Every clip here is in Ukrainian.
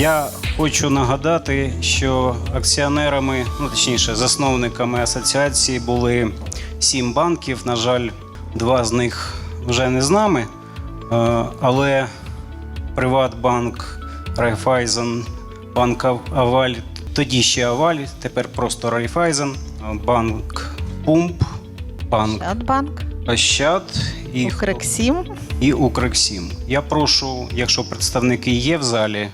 Я хочу нагадати, що акціонерами, ну точніше, засновниками асоціації були сім банків. На жаль, два з них вже не з нами. Е, Але Приватбанк, Райфайзен, Банк Аваль, тоді ще Аваль, тепер просто Райфайзен, банк Пумп, банк Ощадбанк, Ощад і, Укрексім. І Укрексім. Я прошу, якщо представники є в залі, е,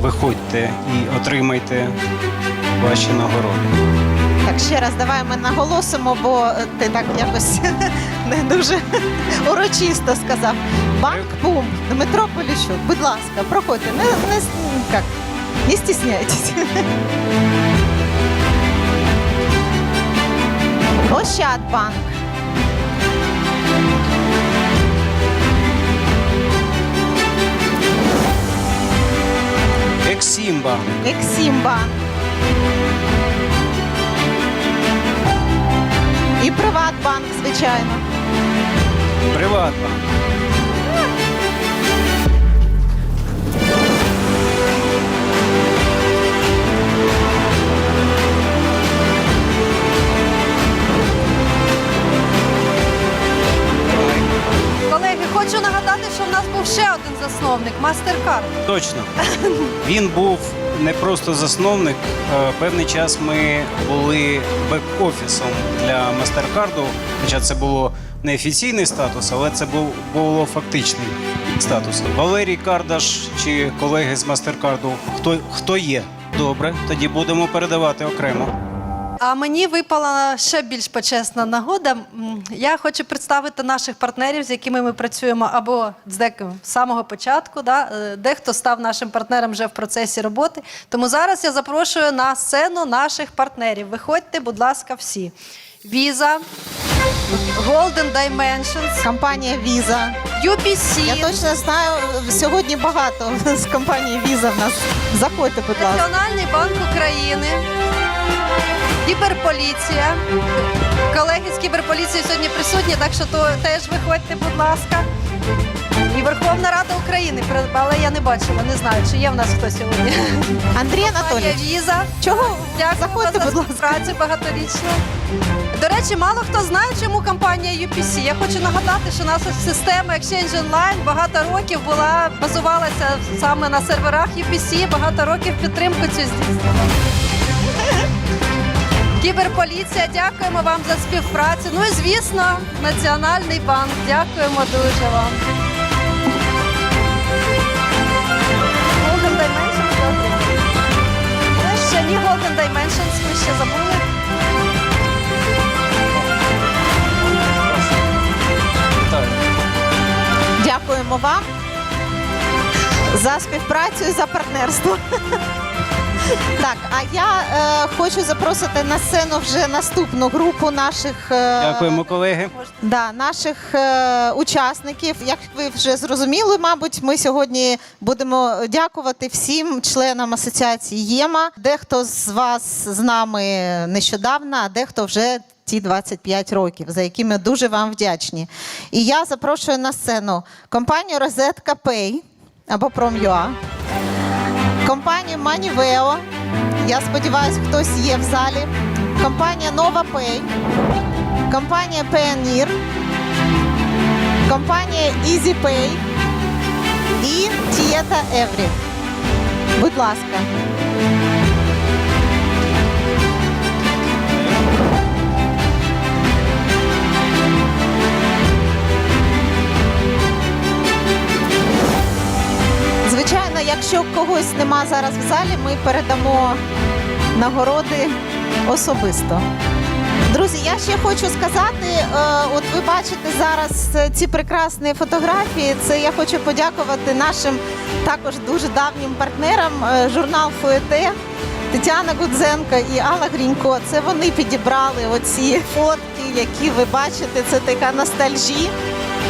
виходьте і отримайте ваші нагороди. Так, ще раз давай ми наголосимо, бо е, ти так якось не дуже урочисто сказав. Банк Пум, Дмитро Поліщук, будь ласка, проходьте. Не, не, як, не стісняйтесь. Ощадбанк, Ексімбанк, Ексімба. І Приватбанк, звичайно. Приватбанк, хочу нагадати, що в нас був ще один засновник MasterCard. точно. Він був не просто засновник. Е, Певний час ми були бек-офісом для Мастеркарду, хоча це було не офіційний статус, але це був було фактичний статус. Валерій Кардаш чи колеги з Мастеркарду, хто, хто є? Добре, тоді будемо передавати окремо. А мені випала ще більш почесна нагода. Я хочу представити наших партнерів, з якими ми працюємо або з самого початку. Да? е, Дехто став нашим партнером вже в процесі роботи. Тому зараз я запрошую на сцену наших партнерів. Виходьте, будь ласка, всі. Visa, Golden Dimensions, Компанія Visa. UPC, Я точно знаю, сьогодні багато з компанії Visa в нас. Заходьте, будь ласка. Національний банк України, кіберполіція. Колеги з кіберполіції сьогодні присутні, так що то теж виходьте, будь ласка. І Верховна Рада України, але я не бачила, не знаю, чи є в нас хто сьогодні. Андрій Анатолійович, Віза. чого? Дякую Заходьте, за будь ласка. багаторічну. До речі, мало хто знає, чому компанія UPC. Я хочу нагадати, що наша система Exchange Online багато років була базувалася саме на серверах UPC, багато років підтримку цю здійснювала. Кіберполіція, дякуємо вам за співпрацю. Ну і звісно, Національний банк. Дякуємо дуже вам. Golden Dimensions, добре. Ще ні Golden Dimensions, ми ще забули. Дякуємо вам за співпрацю і за партнерство. Так, а я е, хочу запросити на сцену вже наступну групу наших е, Дякуємо, колеги. Да, наших е, учасників. Як ви вже зрозуміли, мабуть, ми сьогодні будемо дякувати всім членам асоціації ЄМА. Дехто з вас з нами нещодавно, а дехто вже ті 25 років, за які ми дуже вам вдячні. І я запрошую на сцену компанію Розетка Pay або Prom.ua, компанію Манівео. Я сподіваюся, хтось є в залі. Компанія Nova Pay компанія Pioneer, компанія EasyPay і Tieta Every. Будь ласка. Когось нема зараз в залі, ми передамо нагороди особисто. Друзі, я ще хочу сказати: е, от ви бачите зараз е, ці прекрасні фотографії. Це я хочу подякувати нашим також дуже давнім партнерам е, журнал Фуете. Тетяна Гудзенко і Алла Грінько. Це вони підібрали оці фотки, які ви бачите. Це така ностальжі.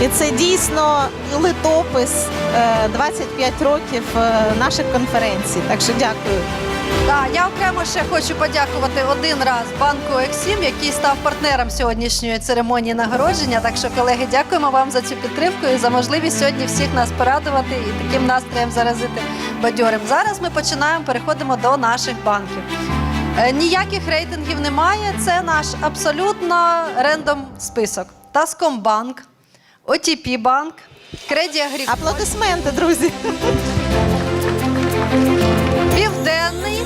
І це дійсно литопис е, 25 років е, наших конференцій. Так що дякую. Так, я окремо ще хочу подякувати один раз банку Ексім, який став партнером сьогоднішньої церемонії нагородження. Так що, колеги, дякуємо вам за цю підтримку і за можливість сьогодні всіх нас порадувати і таким настроєм заразити. бадьорим. Зараз ми починаємо, переходимо до наших банків. Е, Ніяких рейтингів немає. Це наш абсолютно рендом список. Таскомбанк, OTP банк, Креді Агріколь, Аплодисменти, друзі. Південний,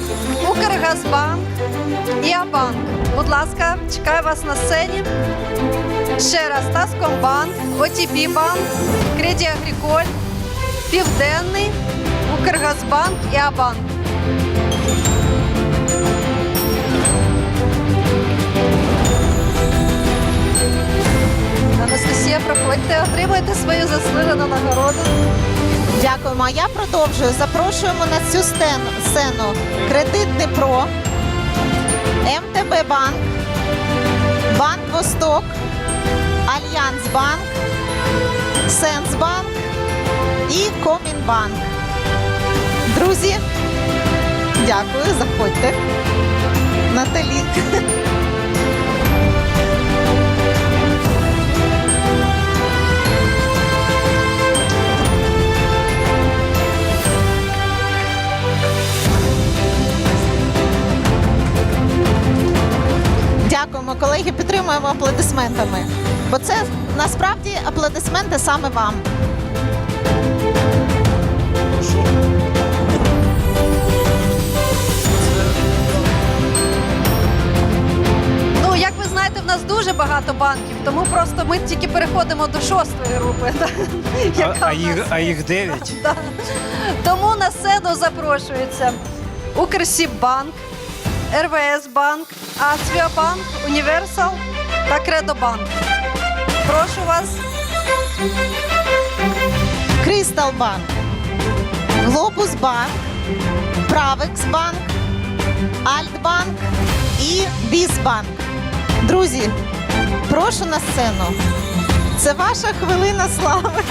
Укргазбанк, Іабанк. Будь ласка, чекаю вас на сцені. Ще раз Таскомбанк, OTP банк, Креді Агріколь, Південний, Укргазбанк, Іабанк. Анастасія, проходьте, отримуйте свою заслужену нагороду. Дякуємо. А я продовжую. Запрошуємо на цю сцену Кредит Дніпро, МТБ Банк, Банк Восток, Альянс Банк, Сенсбанк і Комінбанк. Друзі, дякую, заходьте. Наталі. Дякуємо, колеги. Підтримуємо аплодисментами. Бо це насправді аплодисменти саме вам. Ну, як ви знаєте, в нас дуже багато банків, тому просто ми тільки переходимо до шостої групи. да, А, а, нас їх, а їх дев'ять. Да. Тому на сцену запрошується Укрсіббанк, РВС Банк, Ацвіабанк, Універсал та Кредобанк. Прошу вас. Кристал Банк, Глобус Банк, Правекс Банк, Альтбанк і Бізбанк. Друзі, прошу на сцену. Це ваша хвилина слави.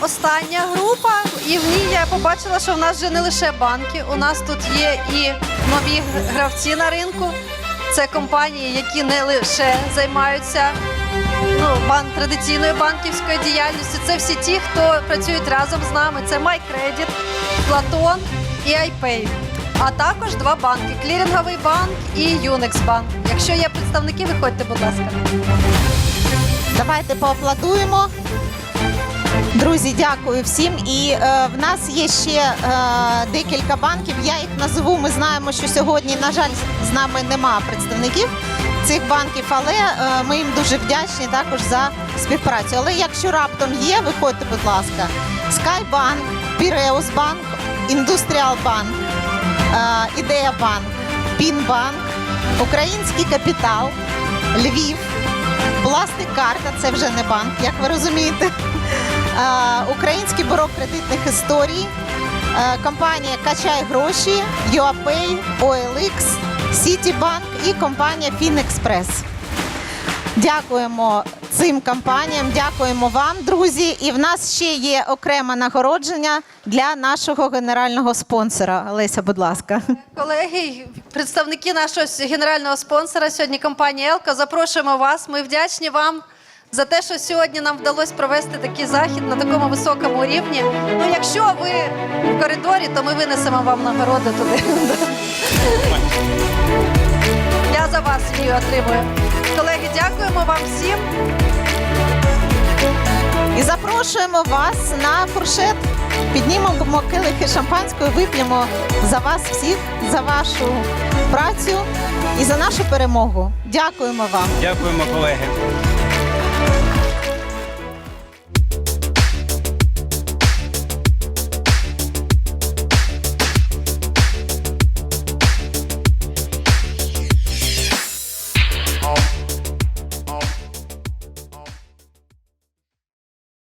Остання група. І в ній я побачила, що в нас вже не лише банки. У нас тут є і нові гравці на ринку. Це компанії, які не лише займаються ну, бан, традиційною банківською діяльністю. Це всі ті, хто працюють разом з нами. Це MyCredit, Платон і iPay. А також два банки: Кліринговий банк і Юнекс банк. Якщо є представники, виходьте, будь ласка. Давайте поаплодуємо. Друзі, дякую всім. І е, в нас є ще е, декілька банків. Я їх назову. Ми знаємо, що сьогодні, на жаль, з нами нема представників цих банків, але е, ми їм дуже вдячні також за співпрацю. Але якщо раптом є, виходьте, будь ласка. Скайбанк, Піреус Банк, Індустріал Банк, е, Ідея Банк, Пінбанк, Український капітал, Львів. Пластик карта це вже не банк, як ви розумієте. Український бюро кредитних історій, компанія Качай гроші, UAPay, OLX, Citibank і компанія FinExpress. Дякуємо цим компаніям, дякуємо вам, друзі. І в нас ще є окреме нагородження для нашого генерального спонсора. Олеся, будь ласка. Колеги, представники нашого генерального спонсора сьогодні компанія Елко. Запрошуємо вас. Ми вдячні вам за те, що сьогодні нам вдалося провести такий захід на такому високому рівні. Ну, якщо ви в коридорі, то ми винесемо вам нагороду туди. Я за вас її отримую. Колеги, дякуємо вам всім. І запрошуємо вас на фуршет. Піднімемо келихи шампанської, вип'ємо за вас всіх, за вашу працю і за нашу перемогу. Дякуємо вам. Дякуємо, колеги.